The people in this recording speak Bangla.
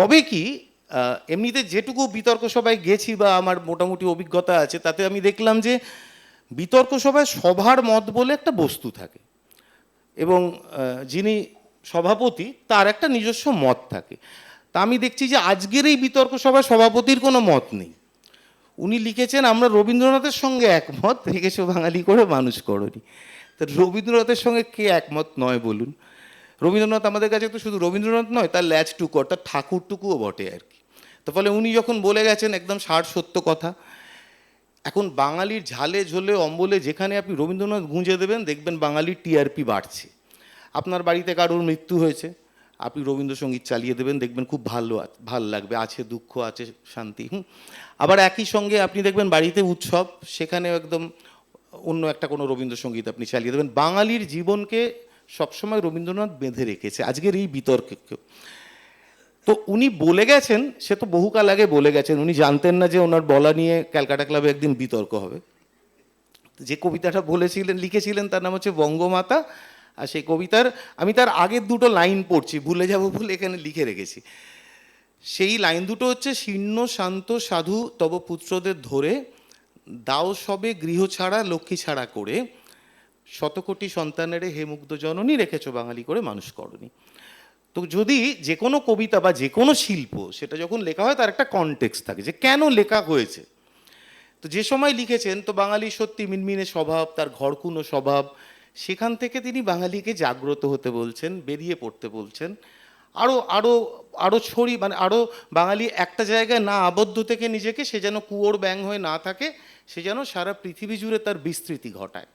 তবে কি এমনিতে যেটুকু বিতর্ক সভায় গেছি বা আমার মোটামুটি অভিজ্ঞতা আছে, তাতে আমি দেখলাম যে বিতর্ক সভায় সভার মত বলে একটা বস্তু থাকে এবং যিনি সভাপতি তার একটা নিজস্ব মত থাকে। তা আমি দেখছি যে আজকের এই বিতর্ক সভায় সভাপতির কোনো মত নেই। উনি লিখেছেন, আমরা রবীন্দ্রনাথের সঙ্গে একমত, রেখেছো বাঙালি করে মানুষ করনি। তা রবীন্দ্রনাথের সঙ্গে কে একমত নয় বলুন। রবীন্দ্রনাথ আমাদের কাছে তো শুধু রবীন্দ্রনাথ নয়, তার ল্যাচটুকু অর্থাৎ ঠাকুরটুকুও বটে আর কি। তো ফলে উনি যখন বলে গেছেন একদম ষাট সত্য কথা, এখন বাঙালির ঝালে ঝোলে অম্বলে যেখানে আপনি রবীন্দ্রনাথ গুঁজে দেবেন, দেখবেন বাঙালির টিআরপি বাড়ছে। আপনার বাড়িতে কারোর মৃত্যু হয়েছে, আপনি রবীন্দ্রসঙ্গীত চালিয়ে দেবেন, দেখবেন খুব ভালো ভালো লাগবে, আছে দুঃখ, আছে শান্তি। আবার একই সঙ্গে আপনি দেখবেন বাড়িতে উৎসব, সেখানেও একদম অন্য একটা কোনো রবীন্দ্রসঙ্গীত আপনি চালিয়ে দেবেন। বাঙালির জীবনকে সবসময় রবীন্দ্রনাথ বেঁধে রেখেছে, আজকের এই বিতর্ককেও তো উনি বলে গেছেন, সে তো বহুকাল আগে বলে গেছেন, উনি জানতেন না যে ওনার বলা নিয়ে ক্যালকাটা ক্লাবে একদিন বিতর্ক হবে। যে কবিতাটা বলেছিলেন, লিখেছিলেন তার নাম হচ্ছে বঙ্গমাতা, আর সেই কবিতার, আমি তার আগের দুটো লাইন পড়ছি, ভুলে যাব বলে এখানে লিখে রেখেছি। সেই লাইন দুটো হচ্ছে, শীর্ণ শান্ত সাধু তব পুত্রদের ধরে, দাও সবে গৃহ ছাড়া, লক্ষ্মী ছাড়া করে। শতকোটি সন্তানেরে হে মুগ্ধ জননী রেখেছো বাঙালি করে মানুষ করনি। তো যদি যে কোনো কবিতা বা যে কোনো শিল্প, সেটা যখন লেখা হয়, তার একটা কনটেক্সট থাকে যে কেন লেখা হয়েছে? তো যে সময় লিখেছেন, তো বাঙালি সত্যি মিনমিনে স্বভাব, তার ঘরকুনো স্বভাব, সেখান থেকে তিনি বাঙালিকে জাগ্রত হতে বলছেন, বেরিয়ে পড়তে বলছেন। আরও আরও আরও ছড়ি মানে আরও বাঙালি একটা জায়গায় না আবদ্ধ থেকে নিজেকে, সে যেন কুয়োর ব্যাং হয়ে না থাকে, সে যেন সারা পৃথিবী জুড়ে তার বিস্তৃতি ঘটায়।